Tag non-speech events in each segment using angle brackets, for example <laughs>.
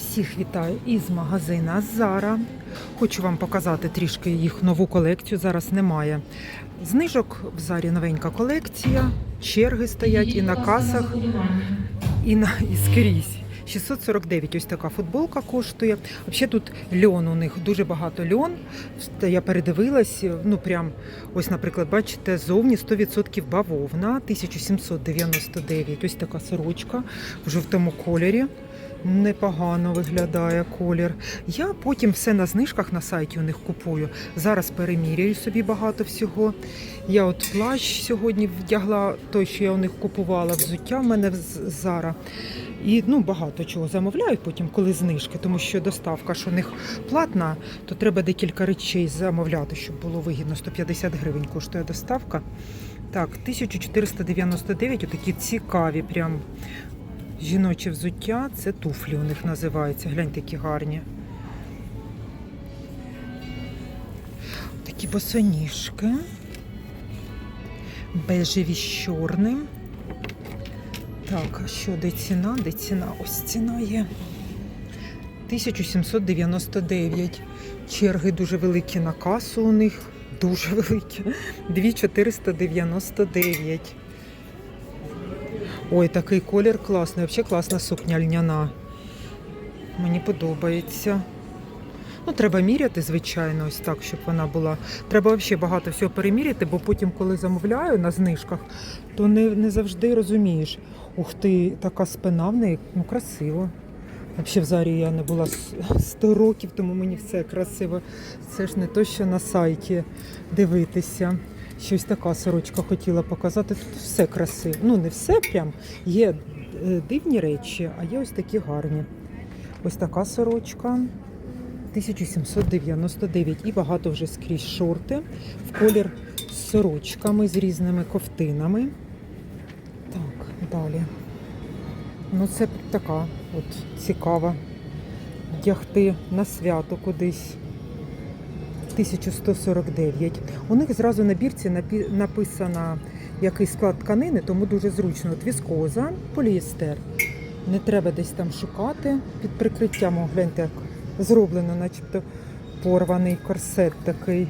Всіх вітаю із магазина Зара. Хочу вам показати трішки їх нову колекцію. Зараз немає знижок. В Зарі новенька колекція. Черги стоять і на касах, і на і скрізь. 649 ось така футболка коштує. Взагалі тут льон у них дуже багато льон. Я передивилась, ну прям ось, наприклад, бачите, зовні 100% бавовна, 1799. Ось така сорочка в жовтому кольорі. Непогано виглядає колір. Я потім все на знижках на сайті у них купую. Зараз переміряю собі багато всього. Я от плащ сьогодні вдягла той, що я у них купувала, взуття в мене з Зара. І ну, багато чого замовляю потім, коли знижки, тому що доставка, що у них платна, то треба декілька речей замовляти, щоб було вигідно. 150 гривень коштує доставка. Так, 1499, отакі цікаві, прям жіноче взуття. Це туфлі у них називаються. Гляньте, які гарні. Такі босоніжки. Бежеві з чорним. Так, а що де ціна? Де ціна? Ось ціна є. 1799. Черги дуже великі на касу у них. Дуже <laughs> великі. 2499. Ой, такий колір класний. Взагалі класна сукня льняна. Мені подобається. Ну, треба міряти, звичайно, ось так, щоб вона була. Треба взагалі багато всього переміряти, бо потім, коли замовляю на знижках, то не, не завжди розумієш. Ух ти, така спина в неї, ну красиво. Взагалі в зарі я не була 100 років, тому мені все красиво. Це ж не то, що на сайті дивитися. Щось така сорочка хотіла показати. Тут все красиво. Ну, не все прям. Є е, дивні речі, а є ось такі гарні. Ось така сорочка. 1799 і багато вже скрізь шорти в колір з сорочками з різними ковтинами. Так, далі. Ну, це така от цікава. Вдягти на свято кудись. 1149. У них зразу на бірці написано який склад тканини, тому дуже зручно. От віскоза, поліестер. Не треба десь там шукати під прикриттям. О, гляньте, як зроблено, начебто порваний корсет такий.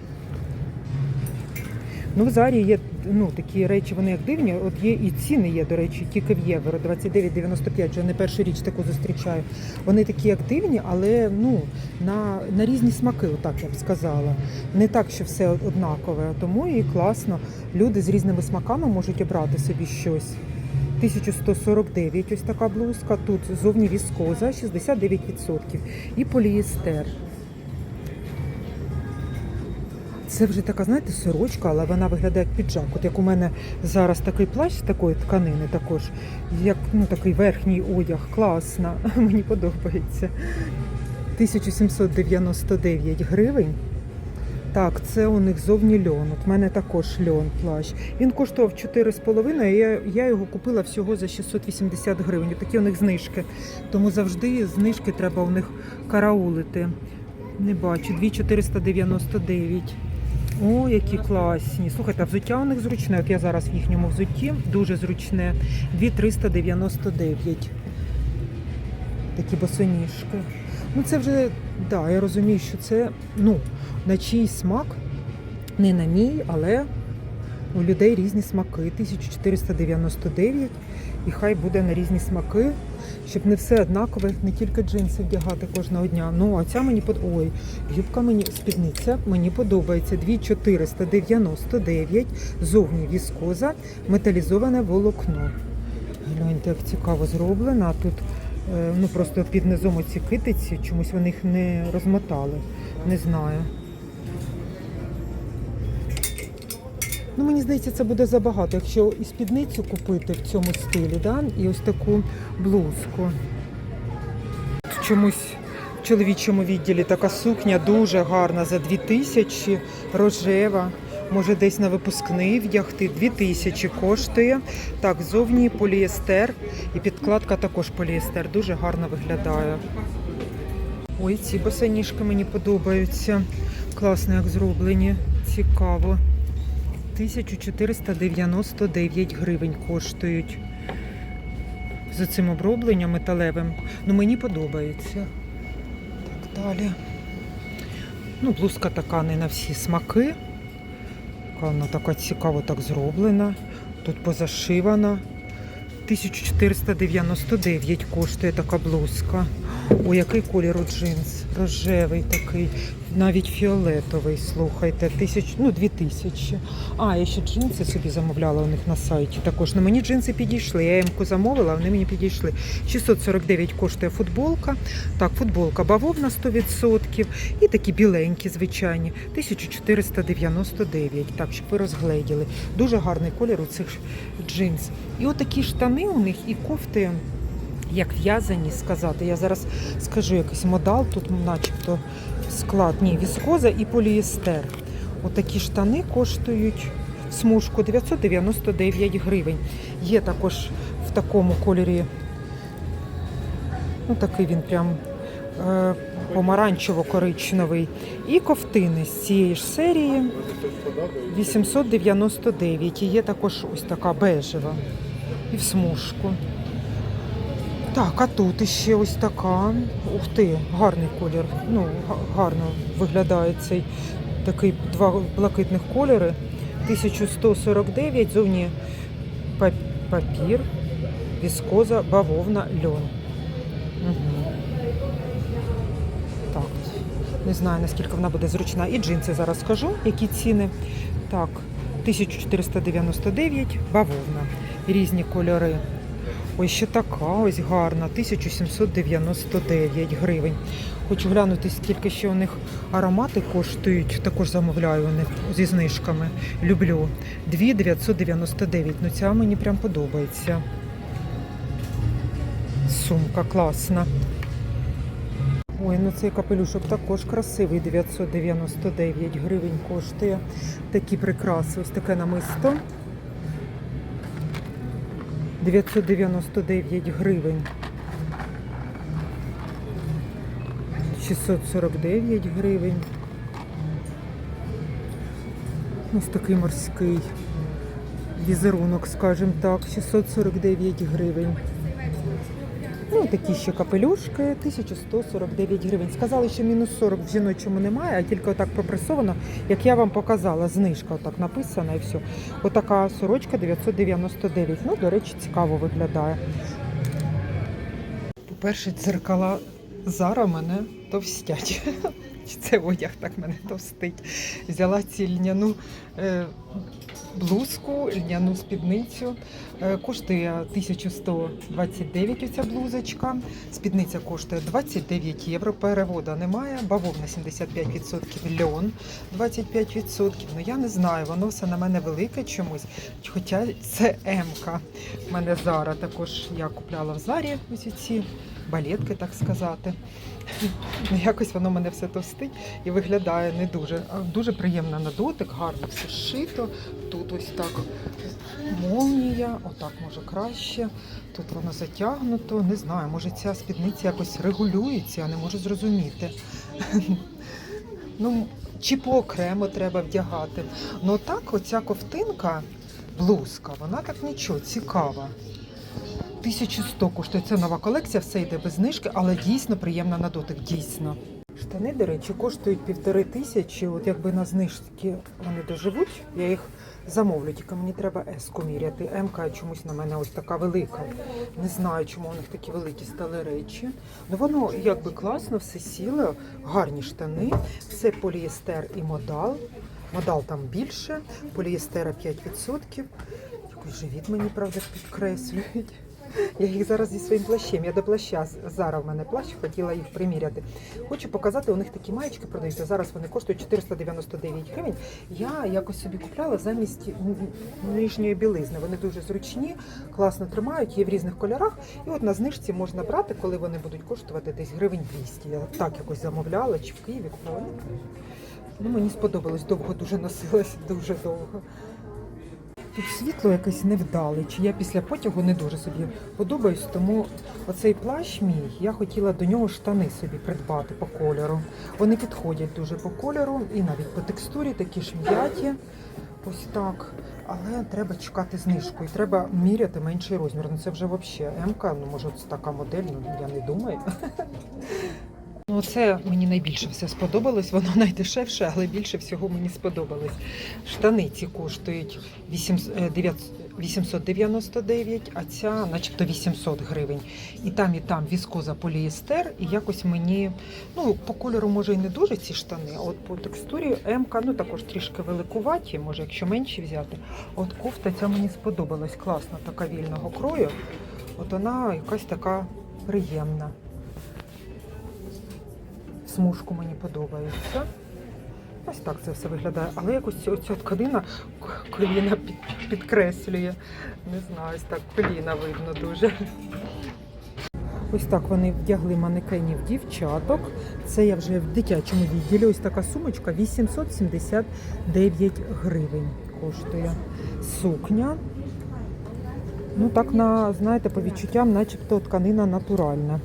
Ну, в Зарі є ну, такі речі, вони як дивні. От є і ціни є, до речі, тільки в євро 29,95, вже не першу річ таку зустрічаю. Вони такі як дивні, але ну, на, на різні смаки, отак я б сказала. Не так, що все однакове. Тому і класно. Люди з різними смаками можуть обрати собі щось. 1149 ось така блузка. Тут зовні віскоза 69% і поліестер. Це вже така, знаєте, сорочка, але вона виглядає як піджак. От як у мене зараз такий плащ з такої тканини також, як ну, такий верхній одяг, класно, <laughs> мені подобається. 1799 гривень. Так, це у них зовні льон. От мене також льон плащ. Він коштував 4,5, а я, я його купила всього за 680 гривень. Такі у них знижки. Тому завжди знижки треба у них караулити. Не бачу, 2,499. О, які класні. Слухайте, взуття у них зручне. От я зараз в їхньому взутті дуже зручне. 2,399. Такі босоніжки. Ну це вже, да, я розумію, що це ну, на чийсь смак, не на мій, але у людей різні смаки. 1499 і хай буде на різні смаки, щоб не все однакове, не тільки джинси вдягати кожного дня. Ну, а ця мені под... Ой, юбка мені, спідниця мені подобається. 2499, зовні віскоза, металізоване волокно. Гляньте, як цікаво зроблено. А тут е, ну, просто під низом оці китиці, чомусь вони їх не розмотали. Не знаю. Ну, мені здається, це буде забагато, якщо і спідницю купити в цьому стилі, да? і ось таку блузку. В чомусь в чоловічому відділі така сукня дуже гарна за 2000, рожева. Може десь на випускний вдягти. 2000 коштує. Так, зовні поліестер і підкладка також поліестер. Дуже гарно виглядає. Ой, ці босоніжки мені подобаються. Класно, як зроблені. Цікаво. 1499 гривень коштують. з цим обробленням металевим. Ну, мені подобається. Так, далі. Ну, блузка така не на всі смаки. Вона така цікаво так зроблена. Тут позашивана. 1499 коштує така блузка. О, який колір у джинс? Рожевий такий, навіть фіолетовий, слухайте, тисяч, ну, дві тисячі. А, я ще джинси собі замовляла у них на сайті також. Ну, мені джинси підійшли. Я їм замовила, вони мені підійшли. 649 коштує футболка. Так, футболка бавовна 100%. І такі біленькі, звичайні. 1499. Так, щоб ви розгледіли. Дуже гарний колір у цих джинс. І отакі штани у них і кофти. Як в'язані сказати, я зараз скажу якийсь модал, тут начебто склад, ні, віскоза і поліестер. Отакі штани коштують в смужку 999 гривень. Є також в такому кольорі, ну такий він прям е, помаранчево-коричневий. І ковтини з цієї ж серії 899. І є також ось така бежева і в смужку. Так, а тут іще ось така. Ух ти, гарний колір. Ну, гарно виглядає цей такий два блакитних кольори. 1149, зовні папір, віскоза, бавовна, льон. Угу. Так, не знаю, наскільки вона буде зручна. І джинси зараз скажу, які ціни. Так, 1499, бавовна. Різні кольори. Ось ще така ось гарна, 1799 гривень. Хочу глянути, скільки ще у них аромати коштують. Також замовляю у них зі знижками. Люблю. 2999. Ну ця мені прям подобається. Сумка класна. Ой, ну цей капелюшок також красивий. 999 гривень коштує. Такі прикраси. Ось таке намисто. 999 гривень. 649 гривень. Ось такий морський візерунок, скажімо так, 649 гривень. Ну, такі ще капелюшки, 1149 гривень. Сказали, що мінус 40 в жіночому немає, а тільки отак пропресовано, як я вам показала, знижка отак написана і все. Отака сорочка 999. Ну, до речі, цікаво виглядає. По-перше, дзеркала Зара мене товстять. <laughs> Це одяг так мене товстить. Взяла ці льняну е, блузку, льняну спідницю. Е, коштує 1129 оця блузочка. Спідниця коштує 29 євро. Переводу немає. Бавовна 75%, льон 25%. Ну я не знаю, воно все на мене велике чомусь. Хоча це М-ка. У мене Зара також я купляла в Зарі ось ці балетки, так сказати. Ну, Якось воно мене все товстить і виглядає не дуже. Дуже приємно на дотик, гарно все зшито. Тут ось так молнія, отак може краще. Тут воно затягнуто. Не знаю, може ця спідниця якось регулюється, я не можу зрозуміти. Ну, чи поокремо треба вдягати. Ну так, оця ковтинка, блузка, вона так нічого, цікава. 1100 коштує. Це нова колекція, все йде без знижки, але дійсно приємна на дотик, дійсно. Штани, до речі, коштують півтори тисячі. От якби на знижки вони доживуть, я їх замовлю. Тільки мені треба еску міряти. Емка чомусь на мене ось така велика. Не знаю, чому у них такі великі стали речі. Ну воно якби класно, все сіло, гарні штани. Це поліестер і модал. Модал там більше, поліестера 5%. Якийсь живіт мені, правда, підкреслюють. Я їх зараз зі своїм плащем. Я до плаща зараз в мене плащ, хотіла їх приміряти. Хочу показати, у них такі маєчки продаються. Зараз вони коштують 499 гривень. Я якось собі купляла замість нижньої білизни. Вони дуже зручні, класно тримають, є в різних кольорах. І от на знижці можна брати, коли вони будуть коштувати десь гривень 200. Я так якось замовляла, чи в Києві купила. Ну, мені сподобалось, довго дуже носилась, <laughs> дуже довго. Тут світло якесь невдале, чи я після потягу не дуже собі подобаюсь, тому оцей плащ мій, я хотіла до нього штани собі придбати по кольору. Вони підходять дуже по кольору і навіть по текстурі такі ж м'яті. Ось так. Але треба чекати знижку і треба міряти менший розмір. Ну це вже взагалі МК, ну може це така модель, ну я не думаю. Ну, це мені найбільше все сподобалось. Воно найдешевше, але більше всього мені сподобалось. Штани ці коштують 8, е, 9 899, а ця начебто 800 гривень. І там, і там віскоза поліестер. І якось мені, ну, по кольору, може, і не дуже ці штани, а от по текстурі МК, ну також трішки великуваті, може, якщо менші взяти. От кофта ця мені сподобалась. Класна, така вільного крою. От вона якась така приємна. Смужку мені подобається. Ось так це все виглядає. Але якось ця оця тканина коліна під, підкреслює. Не знаю, ось так коліна видно дуже. Ось так вони вдягли манекенів дівчаток. Це я вже в дитячому відділі. Ось така сумочка 879 гривень коштує. Сукня. Ну так на, знаєте, по відчуттям, начебто тканина натуральна.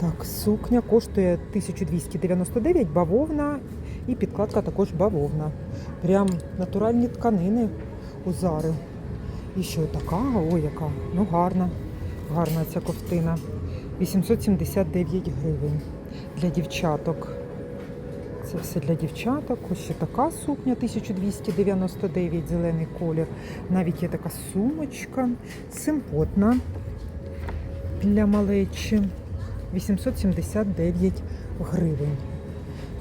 Так, сукня коштує 1299, бавовна і підкладка також бавовна. Прям натуральні тканини у Зари. І що така, ой, яка, ну гарна, гарна ця ковтина. 879 гривень для дівчаток. Це все для дівчаток. Ось ще така сукня 1299, зелений колір. Навіть є така сумочка, симпотна для малечі. 879 гривень.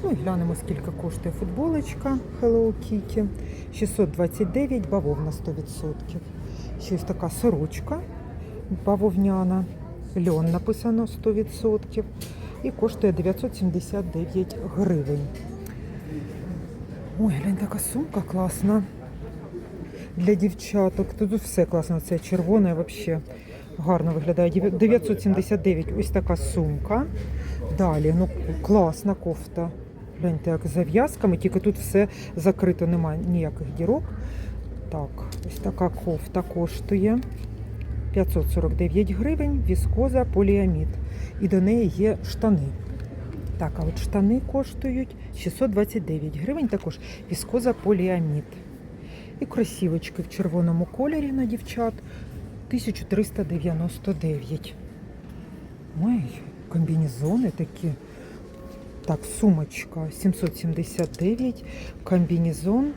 Ну і глянемо, скільки коштує футболочка Hello Kitty. 629, бавовна 100%. Ще ось така сорочка бавовняна. Льон написано 100%. І коштує 979 гривень. Ой, глянь, така сумка класна. Для дівчаток. Тут все класно. Це червоне взагалі гарно виглядає. 979 ось така сумка. Далі, ну класна кофта. Гляньте, як зав'язками, тільки тут все закрито, немає ніяких дірок. Так, ось така кофта коштує 549 гривень, віскоза поліамід. І до неї є штани. Так, а от штани коштують 629 гривень, також віскоза поліамід. І кросівочки в червоному кольорі на дівчат 1399. Ой, комбінезони такі. Так, сумочка 779, комбінезон,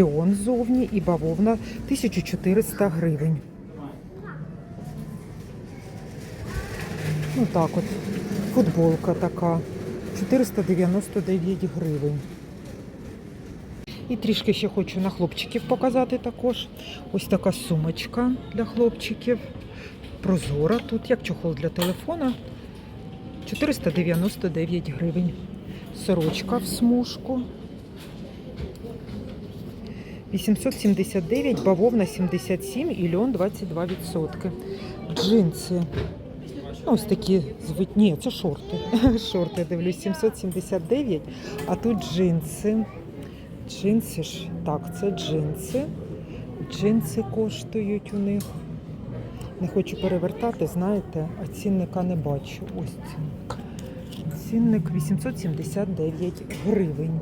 льон зовні і бавовна 1400 гривень. Ну так от, футболка така 499 гривень. І трішки ще хочу на хлопчиків показати також. Ось така сумочка для хлопчиків. Прозора тут, як чохол для телефона. 499 гривень. Сорочка в смужку. 879, бавовна 77 і льон 22%. Джинси. Ну, ось такі звуть. Ні, це шорти. <laughs> Шорти дивлюсь, 779, а тут джинси. Джинси ж, так, це джинси. Джинси коштують у них. Не хочу перевертати, знаєте, а цінника не бачу. Ось цінник. Цінник 879 гривень.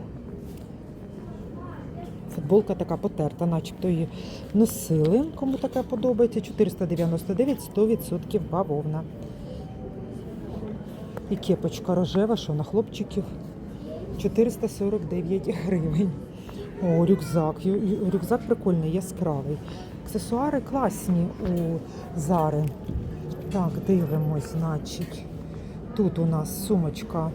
Футболка така потерта, начебто її носили. Кому така подобається. 499, 100% бавовна. І кепочка рожева, що на хлопчиків 449 гривень. О, рюкзак. Рюкзак прикольний, яскравий. Аксесуари класні у Зари. Так, дивимось, значить. Тут у нас сумочка.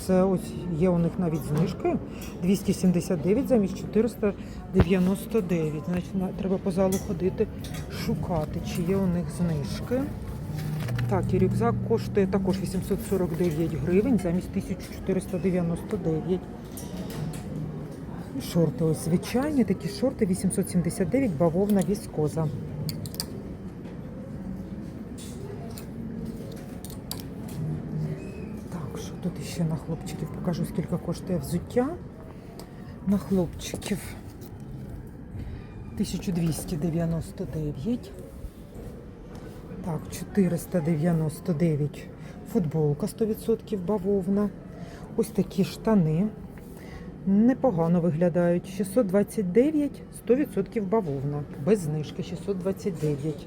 Це ось є у них навіть знижки. 279 замість 499. Значить, треба по залу ходити, шукати, чи є у них знижки. Так, і рюкзак коштує також 849 гривень замість 1499. Шорти ось звичайні, такі шорти 879, бавовна віскоза. Так, що тут ще на хлопчиків покажу, скільки коштує взуття. На хлопчиків 1299. Так, 499 футболка 100% бавовна. Ось такі штани Непогано виглядають. 629, 100% бавовна. Без знижки 629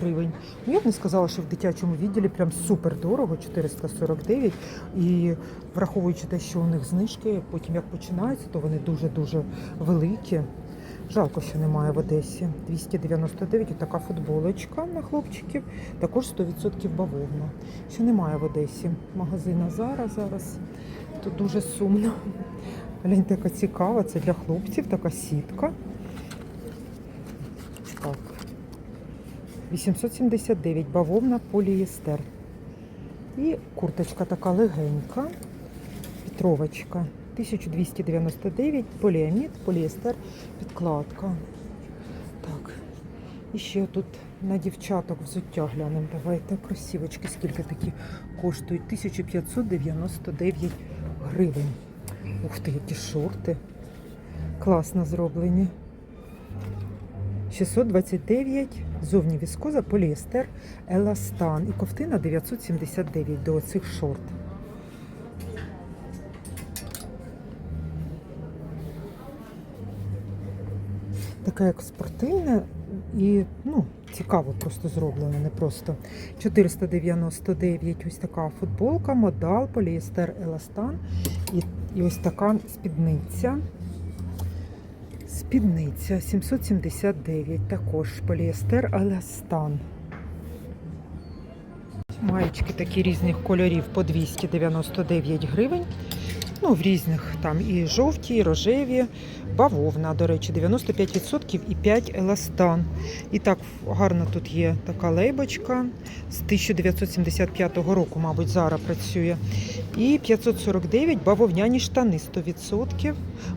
гривень. Ну, я б не сказала, що в дитячому відділі прям супер дорого, 449. І враховуючи те, що у них знижки, потім як починаються, то вони дуже-дуже великі. Жалко, що немає в Одесі. 299, така футболочка на хлопчиків, також 100% бавовна. Що немає в Одесі. Магазина зараз, зараз. Тут дуже сумно. Гляньте, яка цікава, це для хлопців, така сітка. Так. 879 бавовна полієстер. І курточка така легенька. Петровочка. 1299 поліамід, поліестер, підкладка. Так. І ще тут на дівчаток взуття глянемо. Давайте кросівочки, скільки такі коштують? 1599 гривень. Ух ти, які шорти. Класно зроблені. 629, зовні віскоза, поліестер, еластан і ковтина 979 до цих шорт. Таке як спортивне і ну, цікаво просто зроблено, не просто. 499 ось така футболка, модал, поліестер, еластан і, і ось така спідниця. Спідниця 779, також поліестер Еластан. Маєчки такі різних кольорів по 299 гривень. Ну, в різних там і жовті, і рожеві, бавовна, до речі, 95% і 5 еластан. І так гарно тут є така лейбочка з 1975 року, мабуть, зараз працює. І 549 бавовняні штани 100%.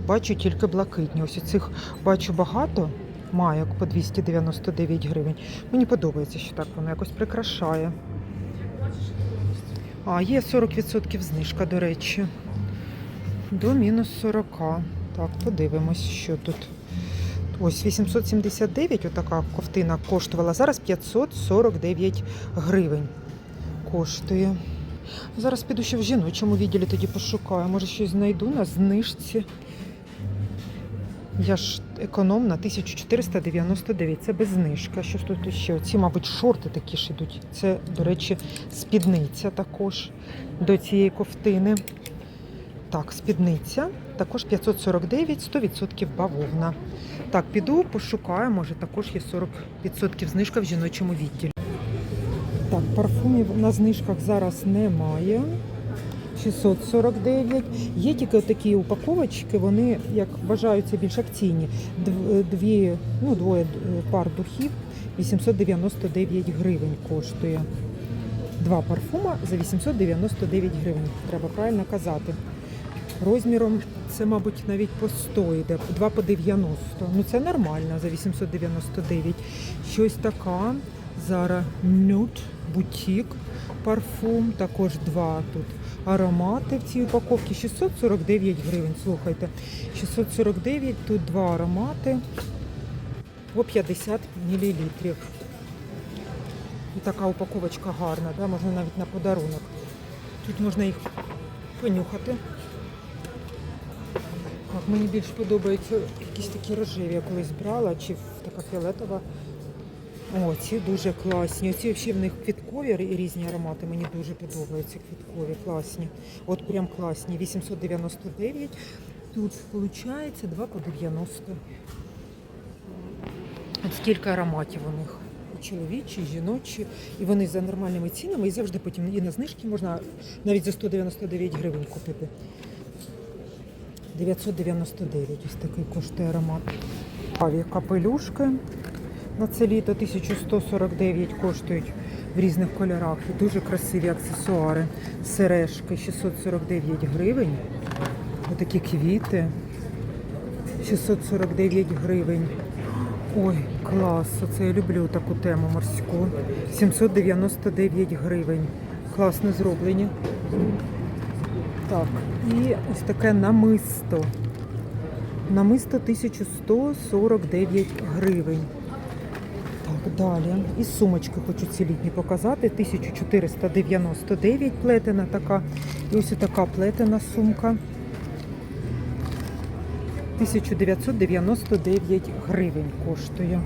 Бачу тільки блакитні. Ось цих бачу багато майок по 299 гривень. Мені подобається, що так воно якось прикрашає. А, є 40% знижка, до речі. До мінус 40. Так, подивимось, що тут. Ось 879, отака ковтина коштувала. Зараз 549 гривень коштує. Зараз піду ще в жіночому відділі тоді пошукаю. Може щось знайду на знижці. Я ж економна 1499. Це без знижки. Що ж тут ще? Ці, мабуть, шорти такі ж ідуть. Це, до речі, спідниця також до цієї ковтини. Так, спідниця. Також 549, 100% бавовна. Так, піду, пошукаю, може також є 40% знижка в жіночому відділі. Так, парфумів на знижках зараз немає. 649. Є тільки такі упаковочки, вони, як вважаються, більш акційні. Дві, ну, двоє е, пар духів 899 гривень коштує. Два парфума за 899 гривень. Треба правильно казати. Розміром це, мабуть, навіть по 100 йде, 2 по 90. Ну це нормально за 899. Щось така. Зараз Nude Boutique парфум, також два тут аромати в цій упаковці. 649 гривень. Слухайте, 649, тут два аромати по 50 мл. І така упаковочка гарна, да? можна навіть на подарунок. Тут можна їх понюхати. Мені більш подобаються якісь такі рожеві, я колись брала, чи така фіолетова. О, ці дуже класні. Оці взагалі в них квіткові і різні аромати. Мені дуже подобаються квіткові, класні. От прям класні. 899. Тут виходить 2 по 90. От скільки ароматів у них. Чоловічі, і жіночі. І вони за нормальними цінами. І завжди потім і на знижки можна навіть за 199 гривень купити. 999 ось такий коштує аромат. Паві капелюшки на це літо 1149 коштують в різних кольорах. І дуже красиві аксесуари. Сережки 649 гривень. Отакі квіти. 649 гривень. Ой, клас! Оце я люблю таку тему морську. 799 гривень. Класно зроблені. Так, і ось таке намисто. Намисто 1149 гривень. Так, далі. І сумочки хочу ці літні показати. 1499 плетена така. І ось така плетена сумка. 1999 гривень коштує.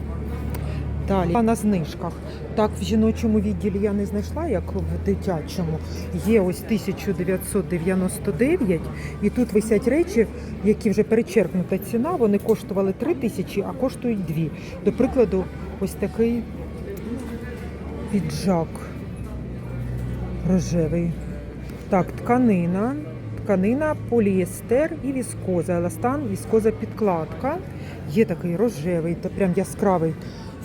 Далі а на знижках. Так, в жіночому відділі я не знайшла, як в дитячому. Є ось 1999, і тут висять речі, які вже перечеркнута ціна. Вони коштували 3 тисячі, а коштують 2. До прикладу, ось такий піджак рожевий. Так, тканина. Тканина, поліестер і віскоза. Еластан, віскоза підкладка. Є такий рожевий, та прям яскравий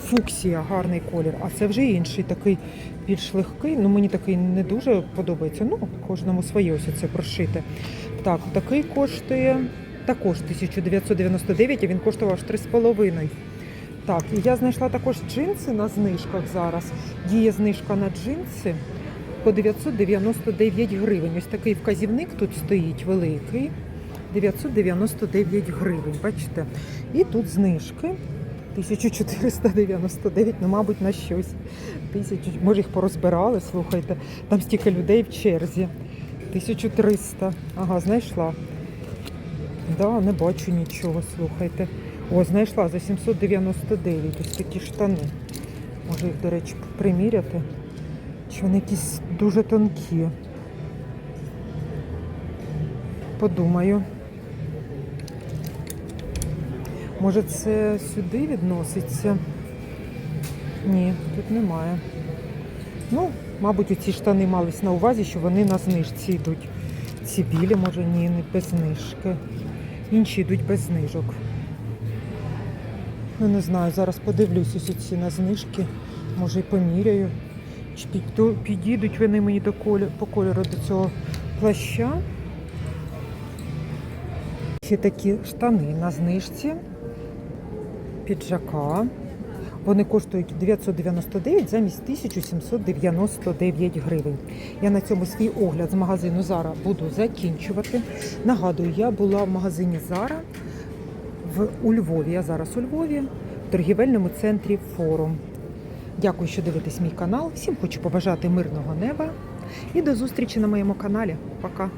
фуксія, гарний колір. А це вже інший такий більш легкий. Ну мені такий не дуже подобається. Ну, кожному своє ось це прошите. Так, такий коштує також 1999, а він коштував аж 3,5. Так, і я знайшла також джинси на знижках зараз. Діє знижка на джинси по 999 гривень. Ось такий вказівник тут стоїть великий. 999 гривень, бачите? І тут знижки 1499, ну, мабуть, на щось. Тисячу, може, їх порозбирали, слухайте. Там стільки людей в черзі. 1300. Ага, знайшла. Да, не бачу нічого, слухайте. О, знайшла за 799 ось такі штани. Може їх, до речі, приміряти. Чи вони якісь дуже тонкі? Подумаю. Може це сюди відноситься? Ні, тут немає. Ну, мабуть, ці штани мались на увазі, що вони на знижці йдуть. Ці білі, може, ні, не без знижки. Інші йдуть без знижок. Ну, не знаю, зараз подивлюсь ось ці на знижки. Може і поміряю. Чи підійдуть вони мені до колю, по кольору до цього плаща. Ще такі штани на знижці. Піджака. Вони коштують 999 замість 1799 гривень. Я на цьому свій огляд з магазину Зара буду закінчувати. Нагадую, я була в магазині Зара в у Львові. Я зараз у Львові, в торгівельному центрі Форум. Дякую, що дивитесь мій канал. Всім хочу побажати мирного неба і до зустрічі на моєму каналі. Пока!